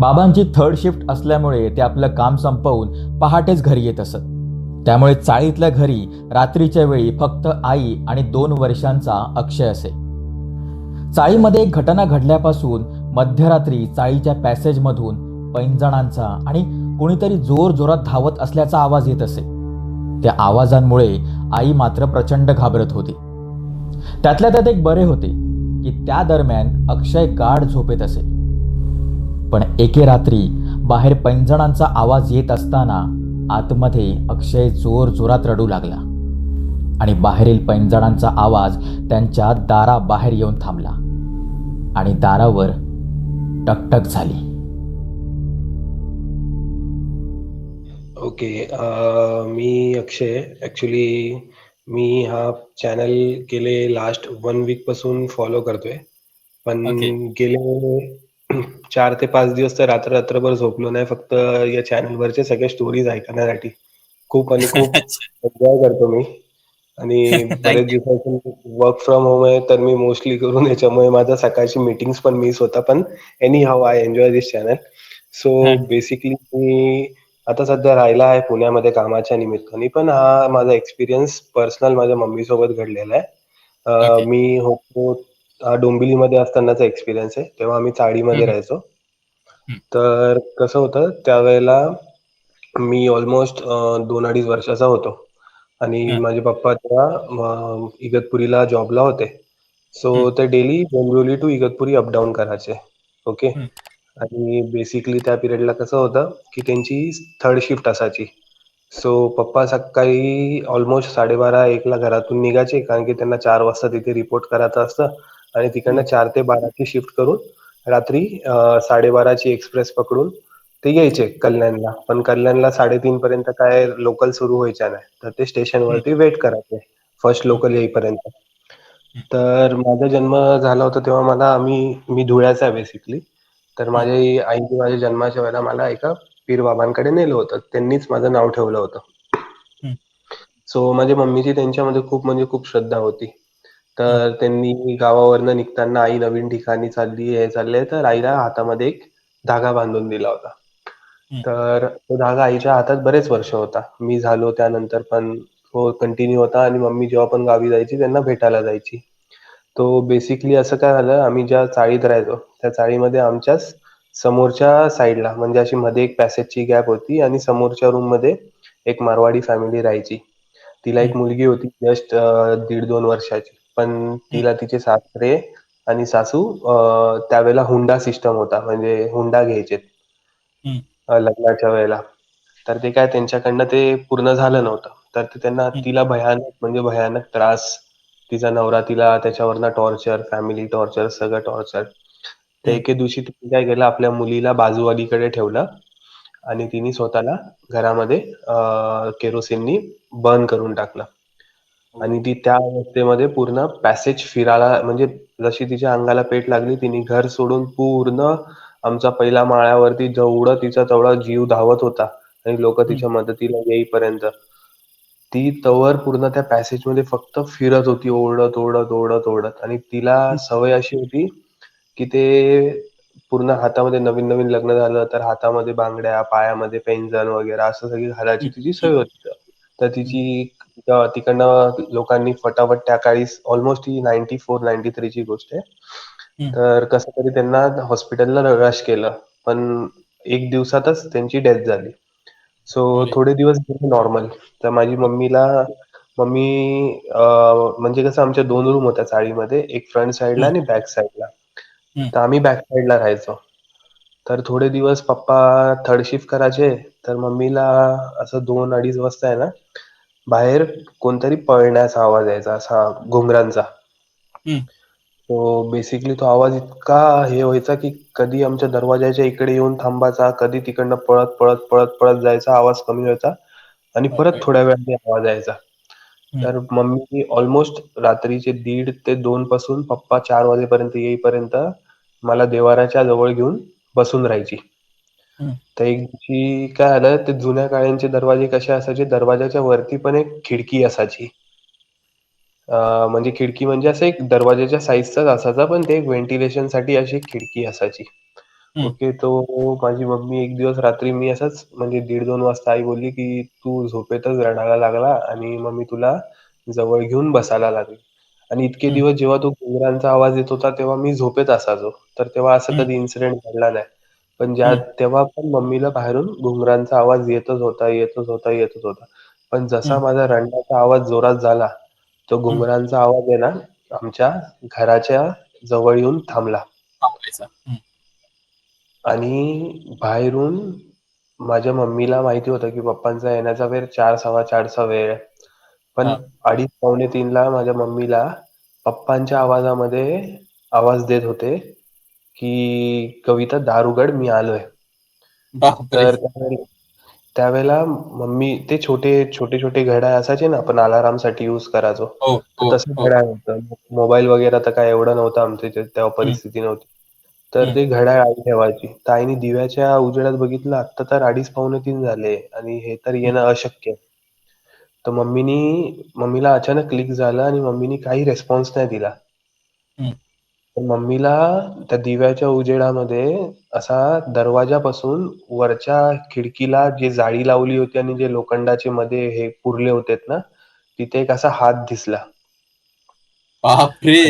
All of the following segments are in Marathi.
बाबांची थर्ड शिफ्ट असल्यामुळे ते आपलं काम संपवून पहाटेच घरी येत असत. त्यामुळे चाळीतल्या घरी रात्रीच्या वेळी फक्त आई आणि दोन वर्षांचा अक्षय असे. चाळीमध्ये एक घटना घडल्यापासून मध्यरात्री चाळीच्या पॅसेजमधून पैंजणांचा आणि कोणीतरी जोर जोरात धावत असल्याचा आवाज येत असे. त्या आवाजांमुळे आई मात्र प्रचंड घाबरत होती. त्यातल्या त्यात एक बरे होते की त्या दरम्यान अक्षय गाढ झोपेत असे. पण एके रात्री बाहेर पैंजणांचा आवाज येत असताना आतमध्ये अक्षय जोर जोरात रडू लागला. आणि बाहेरील पैंजणांचा आवाज त्यांच्या दाराबाहेर येऊन थांबला. आणि दारावर टकटक झाली. ओके मी अक्षय. ॲक्च्युली मी हा चॅनल गेले लास्ट वन वीकपासून फॉलो करतोय. पण. गेले चार ते पाच दिवस तर रात्र रात्रभर झोपलो नाही फक्त या चॅनलवरचे सगळे स्टोरीज ऐकण्यासाठी. खूप आणि खूप एन्जॉय करतो मी. आणि बरेच दिवसातून वर्क फ्रॉम होम आहे तर मी मोस्टली करून याच्यामुळे माझा सकाळची मीटिंग्स पण मिस होता पण anyhow I enjoy this channel so. Basically मी आता सध्या राहिला आहे पुण्यामध्ये कामाच्या निमित्ताने पण हा माझा एक्सपिरियन्स पर्सनल माझ्या मम्मी सोबत घडलेला आहे. मी होतो डोंबिवलीमध्ये असतानाचा एक्सपिरियन्स आहे तेव्हा आम्ही चाळीमध्ये. राहायचो. तर कसं होतं त्यावेळेला मी ऑलमोस्ट दोन अडीच वर्षाचा होतो आणि. माझे पप्पा तेव्हा इगतपुरीला जॉबला होते सो. ते daily Dombivli to Igatpuri up down करायचे ओके. आणि बेसिकली त्या पिरियडला कसं होतं की त्यांची थर्ड शिफ्ट असायची सो पप्पा सकाळी ऑलमोस्ट साडेबारा एकला घरातून निघायचे कारण की त्यांना चार वाजता तिथे रिपोर्ट करायचं असतं आणि तिकडनं चार ते बाराची शिफ्ट करून रात्री साडेबाराची एक्सप्रेस पकडून ते यायचे कल्याणला. पण कल्याणला साडेतीन पर्यंत काय लोकल सुरू व्हायच्या नाही. तर ते स्टेशनवरती वेट करायचे. फर्स्ट लोकल येईपर्यंत. तर माझा जन्म झाला होता तेव्हा मला आम्ही मी धुळ्याचा आहे बेसिकली तर माझ्या आईने माझ्या जन्माच्या वेळेला मला एका पीर बाबांकडे नेलं होतं. त्यांनीच माझं नाव ठेवलं होतं. सो माझ्या मम्मीची त्यांच्यामध्ये खूप म्हणजे खूप श्रद्धा होती. तर त्यांनी गावावरनं निघताना आई नवीन ठिकाणी चालली हे चालले. तर आईला हातामध्ये एक धागा बांधून दिला होता. तर तो धागा आईच्या हातात बरेच वर्ष होता. मी झालो त्यानंतर पण तो कंटिन्यू होता आणि मम्मी जेव्हा पण गावी जायची त्यांना भेटायला जायची. तो बेसिकली असं काय झालं आम्ही ज्या चाळीत राहायचो त्या चाळीमध्ये आमच्याच समोरच्या साईडला म्हणजे अशी मध्ये एक पॅसेजची गॅप होती आणि समोरच्या रूममध्ये एक मारवाडी फॅमिली राहायची. तिला एक मुलगी होती जस्ट दीड दोन वर्षाची. पण तिला तिचे सासरे आणि सासू अं, त्यावेळेला हुंडा सिस्टम होता म्हणजे हुंडा घ्यायचे. लग्नाच्या वेळेला तर ते काय त्यांच्याकडनं ते पूर्ण झालं नव्हतं तर ते त्यांना. तिला भयानक म्हणजे भयानक त्रास तिचा नवरा तिला त्याच्यावरनं टॉर्चर फॅमिली टॉर्चर सगळं टॉर्चर हं. एके दिवशी तिने काय केलं आपल्या मुलीला बाजूवालीकडे ठेवलं आणि तिने स्वतःला घरामध्ये अं, केरोसिननी बर्न करून टाकलं आणि ती त्या अवस्थेमध्ये पूर्ण पॅसेज फिरायला म्हणजे जशी तिच्या अंगाला पेट लागली तिने घर सोडून पूर्ण आमचा पहिला माळ्यावरती जेवढं तिचा तेवढा जीव धावत होता आणि लोक तिच्या मदतीला येईपर्यंत ती तवर पूर्ण त्या पॅसेजमध्ये फक्त फिरत होती ओरडत ओरडत ओरडत ओरडत. आणि तिला सवय अशी होती की ते पूर्ण हातामध्ये नवीन नवीन लग्न झालं तर हातामध्ये बांगड्या पायामध्ये पेंजन वगैरे असं सगळी घालायची तिची सवय होती. तर तिची तिकडनं लोकांनी फटाफट त्या काळी ऑलमोस्ट ही नाईन्टी फोर नाईन्टी थ्रीची गोष्ट आहे. तर कसं तरी त्यांना हॉस्पिटलला रश केलं पण एक दिवसातच त्यांची डेथ झाली सो. थोडे दिवस नॉर्मल तर माझी मम्मीला मम्मी म्हणजे कसं आमच्या दोन रूम होत्या चाळीमध्ये एक फ्रंट साईडला आणि बॅक साईडला. तर आम्ही बॅक साईडला राहायचो तर थोडे दिवस पप्पा थर्ड शिफ्ट करायचे तर मम्मीला असं दोन अडीच वाजता आहे ना बाहेर कोणतरी पळण्याचा आवाज यायचा असा घुंगरांचा हम्म. तो बेसिकली तो आवाज इतका हे व्हायचा की कधी आमच्या दरवाजाच्या इकडे येऊन थांबायचा कधी तिकडनं पळत पळत पळत पळत जायचा आवाज कमी व्हायचा आणि परत बापरे. थोड्या वेळाने आवाज यायचा हम्म. तर मम्मी ऑलमोस्ट रात्रीचे दीड ते दोन पासून पप्पा चार वाजेपर्यंत येईपर्यंत मला देवाराच्या जवळ घेऊन बसून राहायची हम्म. तर एक दिवशी काय झालं ते जुन्या काळ्यांचे दरवाजे कसे असायचे दरवाजाच्या वरती पण एक खिडकी असायची अं, म्हणजे खिडकी म्हणजे असं एक दरवाजाच्या साईजचाच असायचा पण ते एक व्हेंटिलेशनसाठी अशी एक खिडकी असायची. ओके तो माझी मम्मी एक दिवस रात्री मी असंच म्हणजे दीड दोन वाजता आई बोलली की तू झोपेतच रडायला लागला आणि मग मी तुला जवळ घेऊन बसायला लागली आणि इतके. दिवस जेव्हा तो घुंगरांचा आवाज येत होता तेव्हा मी झोपेत असायचो तर तेव्हा असं. कधी इन्सिडेंट घडला नाही पण ज्या. तेव्हा पण मम्मीला बाहेरून घुंगरांचा आवाज येतच होता येतच होता येतच होता पण जसा. माझा रडण्याचा आवाज जोरात झाला तो हम्म. घुंगरांचा आवाज आहे ना आमच्या घराच्या जवळ येऊन थांबला. आणि बाहेरून माझ्या मम्मीला माहिती होतं की पप्पांचा येण्याचा वेळ चार सव्वा चारचा वेळ आहे पण हा. अडीच पावणे तीनला माझ्या मम्मीला पप्पांच्या आवाजामध्ये आवाज देत होते की कविता दार उघड मी आलोय. तर त्यावेळेला मम्मी ते छोटे छोटे छोटे घड्याळ असायचे ना आपण अलारामसाठी युज करायचो. हो हो तसं हो. घड्याळ होतं मोबाईल वगैरे तर काय एवढं नव्हतं आमच्या तेव्हा परिस्थिती नव्हती. तर. ते घड्याळ आई ठेवायची. तर आईने दिव्याच्या उजेडात बघितलं आता तर अडीच पावणे तीन झाले आणि हे तर येणं अशक्य. तर मम्मीनी मम्मीला अचानक क्लिक झालं आणि मम्मीनी काही रेस्पॉन्स नाही दिला. मम्मीला त्या दिव्याच्या उजेडामध्ये असा दरवाजापासून वरच्या खिडकीला जे जाळी लावली होती आणि जे लोखंडाचे मध्ये हे पुरले होते ना तिथे एक असा हात दिसला. बापरे!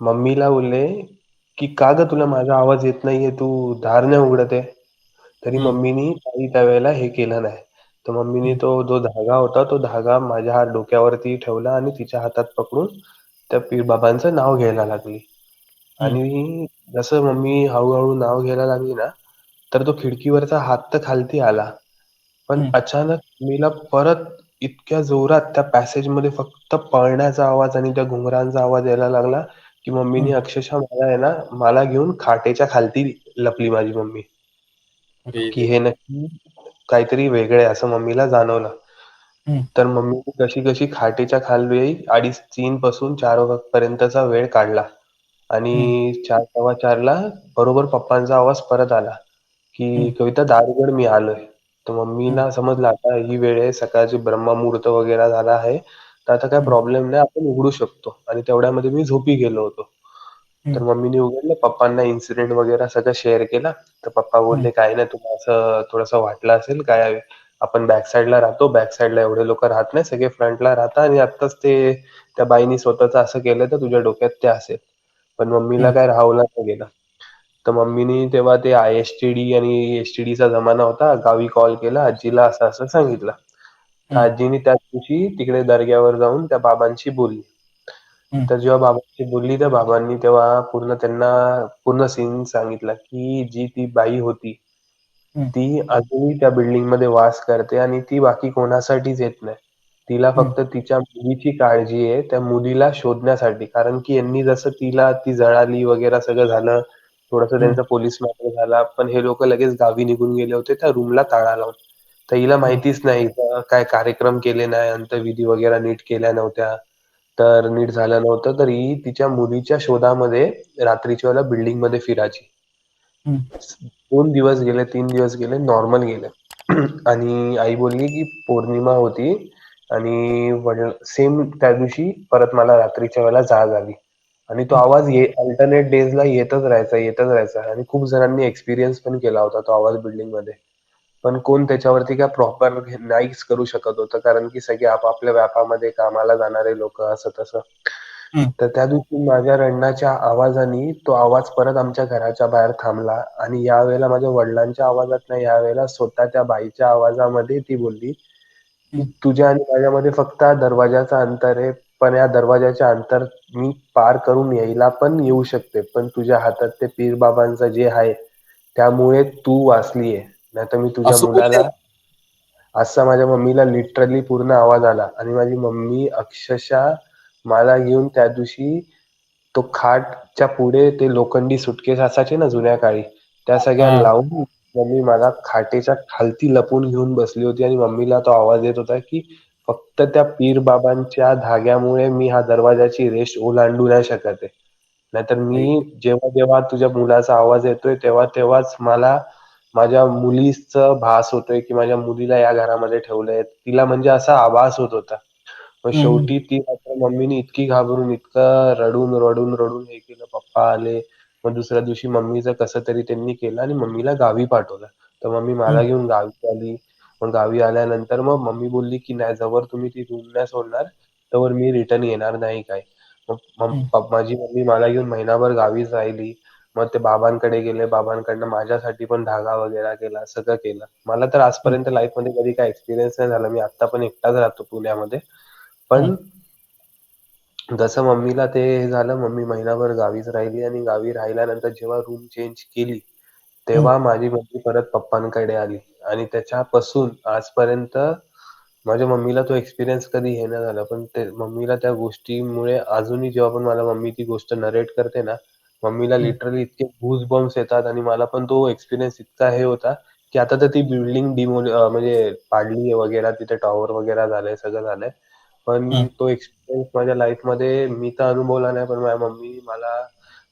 मम्मीला बोलले की का ग तुला माझा आवाज येत नाहीये? तू दार नाही उघडत. आहे तरी. मम्मीनी काही त्यावेळेला हे केलं नाही. तर मम्मीनी. तो जो धागा होता तो धागा माझ्या हात डोक्यावरती ठेवला आणि तिच्या हातात पकडून त्या पीर बाबांचं नाव घ्यायला लागली. आणि जसं मम्मी हळूहळू नाव घ्यायला लागली ना तर तो खिडकीवरचा हात तर खालती आला पण. अचानक मम्मीला परत इतक्या जोरात त्या पॅसेजमध्ये फक्त पळण्याचा आवाज आणि त्या घुंगरांचा आवाज यायला लागला की मम्मीनी. अक्षरशः मला आहे ना मला घेऊन खाटेच्या खालती लपली माझी मम्मी की. हे नक्की काहीतरी वेगळं आहे असं मम्मीला जाणवलं तर मम्मीने कशी कशी खाटेच्या खाली अडीच तीन पासून चार पर्यंतचा वेळ काढला. आणि चार सव्वा चारला बरोबर पप्पांचा आवाज परत आला की. कविता दार उघड मी आलोय तर हम्म. मम्मीला समजलं आता ही वेळ आहे सकाळची ब्रह्ममुहूर्त वगैरे झाला आहे तर आता काय. प्रॉब्लेम नाही आपण उघडू शकतो आणि तेवढ्यामध्ये मी झोपी गेलो होतो तर. मम्मीने उघडलं पप्पांना इन्सिडेंट वगैरे सगळं शेअर केला तर पप्पा. बोलले काय नाही तुला असं थोडंसं वाटलं असेल काय आपण बॅक साईडला राहतो बॅक साईडला एवढे लोक राहत नाही सगळे फ्रंटला राहतात आणि आत्ताच ते त्या बाईनी स्वतःच असं केलं तर तुझ्या डोक्यात ते असेल पण मम्मीला. काय राहवलं नाही गेलं तर मम्मीनी तेव्हा ते आय एस टी डी आणि एस टी चा जमाना होता गावी कॉल केला आजीला असं असं सांगितलं तर. आजीने त्याच दिवशी तिकडे दर्ग्यावर जाऊन त्या बाबांशी बोलली. तर जेव्हा बाबांशी बोलली त्या बाबांनी तेव्हा पूर्ण त्यांना पूर्ण सीन सांगितला की जी ती बाई होती. ती अजूनही त्या बिल्डिंगमध्ये वास करते आणि ती बाकी कोणासाठीच येत नाही तिला. फक्त तिच्या मुलीची काळजी आहे त्या मुलीला शोधण्यासाठी कारण की यांनी जसं तिला ती जळाली वगैरे सगळं झालं थोडस. त्यांचा पोलीस मॅटर झाला पण हे लोक लगेच गावी निघून गेले होते त्या रूमला ताळा लावून तर हिला. माहितीच नाही काय कार्यक्रम केले नाही अंत्यविधी वगैरे नीट केल्या नव्हत्या तर नीट झालं नव्हतं तर ही तिच्या मुलीच्या शोधामध्ये रात्रीच्या वेळेला बिल्डिंगमध्ये फिरायची. दोन दिवस गेले तीन दिवस गेले नॉर्मल गेले. आणि आई बोलली की पौर्णिमा होती आणि वडील सेम त्या दिवशी परत मला रात्रीच्या वेळेला जाग आली. आणि तो आवाज ये अल्टरनेट डेजला येतच राहायचा येतच राहायचा. आणि खूप जणांनी एक्सपिरियन्स पण केला होता तो आवाज बिल्डिंगमध्ये. पण कोण त्याच्यावरती काय प्रॉपर नाहीच करू शकत होतं कारण की सगळे आपापल्या व्यापामध्ये कामाला जाणारे लोक असं तसं. तर त्या दिवशी माझ्या रडण्याच्या आवाजाने तो आवाज परत आमच्या घराच्या बाहेर थांबला. आणि यावेळेला माझ्या वडिलांच्या आवाजात नाही यावेळेला स्वतः त्या बाईच्या आवाजामध्ये ती बोलली की. तुझ्या आणि माझ्यामध्ये फक्त हा दरवाजाचा अंतर आहे पण या दरवाजाच्या अंतर मी पार करून यायला पण येऊ शकते पण तुझ्या हातात ते पीर बाबांचं जे आहे त्यामुळे तू वाचलीये नाहीतर मी तुझ्या असं बोलले मुलाला असा माझ्या मम्मीला लिटरली पूर्ण आवाज आला. आणि माझी मम्मी अक्षरशः मला घेऊन त्या दिवशी तो खाटच्या पुढे ते लोखंडी सुटकेस असायचे ना जुन्या काळी त्या सगळ्या. लावून मम्मी मला खाटेच्या खालती लपून घेऊन बसली होती आणि मम्मीला तो आवाज येत होता की फक्त त्या पीर बाबांच्या धाग्यामुळे मी हा दरवाजाची रेष ओलांडू नाही शकत आहे. नाहीतर मी जेव्हा जेव्हा तुझ्या मुलाचा आवाज येतोय तेव्हा तेव्हाच मला माझ्या मुलीचं भास होतोय की माझ्या मुलीला या घरामध्ये ठेवलंय. तिला म्हणजे असा आभास होत होता. मग हम्म. शेवटी ती मात्र मम्मीने इतकी घाबरून इतकं रडून रडून रडून हे केलं पप्पा आले. मग दुसऱ्या दिवशी मम्मीचं कसं तरी त्यांनी केलं आणि मम्मीला गावी पाठवलं. तर मम्मी मला. घेऊन गावी आली. मग गावी आल्यानंतर मग मम्मी बोलली की नाही जवळ तुम्ही ती रूम नाही सोडणार तोवर मी रिटर्न येणार नाही काय. मग माझी मम्मी मला घेऊन महिनाभर गावीच राहिली. मग ते बाबांकडे गेले. बाबांकडनं माझ्यासाठी पण धागा वगैरे केला सगळं केलं. मला तर आजपर्यंत लाईफमध्ये कधी काय एक्सपिरियन्स नाही झाला. मी आता पण एकटाच राहतो पुण्यामध्ये. पण जसं मम्मीला ते हे झालं मम्मी महिनाभर गावीच राहिली आणि गावी राहिल्यानंतर जेव्हा रूम चेंज केली तेव्हा माझी मम्मी परत पप्पांकडे आली. आणि त्याच्यापासून आजपर्यंत माझ्या मम्मीला तो एक्सपिरियन्स कधी हे नाही झाला. पण ते मम्मीला त्या गोष्टीमुळे अजूनही जेव्हा पण मला मम्मी ती गोष्ट नरेट करते ना मम्मीला. लिटरली इतके गूज बम्स येतात आणि मला पण तो एक्सपिरियन्स इतका हे होता की आता तर ती बिल्डिंग डिमोल म्हणजे पाडली वगैरे तिथे टॉवर वगैरे झालंय सगळं झालंय. पण. तो एक्सपिरियन्स माझ्या लाईफमध्ये मी तर अनुभवला नाही पण माझ्या मम्मी मला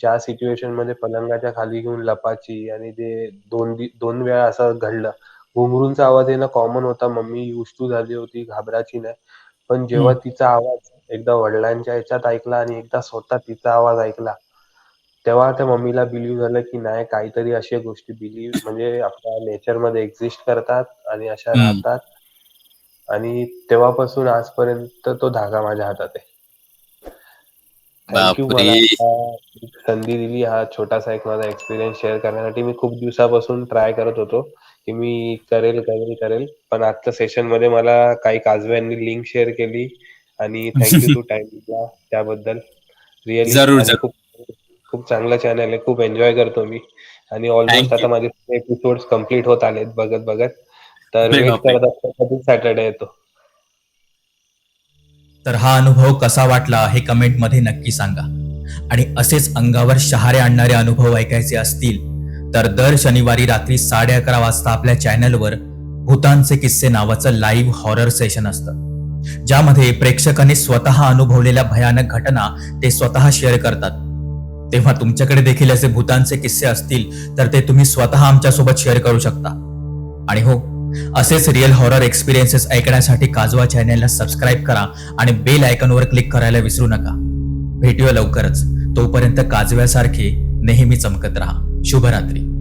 ज्या सिच्युएशनमध्ये पलंगाच्या खाली घेऊन लपाची आणि ते दोन दोन वेळा असं घडलं. घुंगरूंचा आवाज येणं कॉमन होता. मम्मी युज टू झाली होती घाबराची नाही. पण जेव्हा तिचा आवाज एकदा वडिलांच्या ह्याच्यात ऐकला आणि एकदा स्वतः तिचा आवाज ऐकला तेव्हा त्या मम्मीला बिलीव्ह झालं की नाही काहीतरी अशा गोष्टी बिलीव्ह म्हणजे आपल्या नेचरमध्ये एक्झिस्ट करतात आणि अशा. राहतात. आणि तेव्हापासून आजपर्यंत तो धागा माझ्या हातात आहे. थँक्यू. मला संधी दिली हा छोटासा एक माझा एक्सपिरियन्स शेअर करण्यासाठी. मी खूप दिवसापासून ट्राय करत होतो की मी करेल करेल करेल. पण आजच्या सेशनमध्ये मला काही काजव्यांनी लिंक शेअर केली आणि थँक्यू टू टाइम दिला त्याबद्दल. रिअली. खूप खूप चांगलं चॅनल आहे. खूप एन्जॉय करतो मी. आणि ऑलमोस्ट आता माझे एपिसोड कंप्लीट होत आलेत बघत बघत. तर सॅटर्डे येतो. तर हा अनुभव कसा वाटला हे कमेंटमध्ये नक्की सांगा. आणि असेच अंगावर शहारे आणणारे अनुभव ऐकायचे असतील तर दर शनिवारी रात्री साडे अकरा वाजता आपल्या चॅनलवर भूतांचे किस्से नावाचं लाईव्ह हॉरर सेशन असतं. ज्यामध्ये प्रेक्षकांनी स्वतः अनुभवलेल्या भयानक घटना ते स्वतः शेअर करतात. तेव्हा तुमच्याकडे देखील असे भूतांचे किस्से असतील तर ते तुम्ही स्वतः आमच्यासोबत शेअर करू शकता. आणि हो असेच रिअल हॉरर एक्सपिरियन्सेस ऐकण्यासाठी काजवा चॅनेलला सबस्क्राईब करा आणि बेल आयकॉनवर क्लिक करायला विसरू नका. भेटूया लवकरच. तोपर्यंत काजव्यासारखी नेहमी चमकत राहा. शुभरात्री.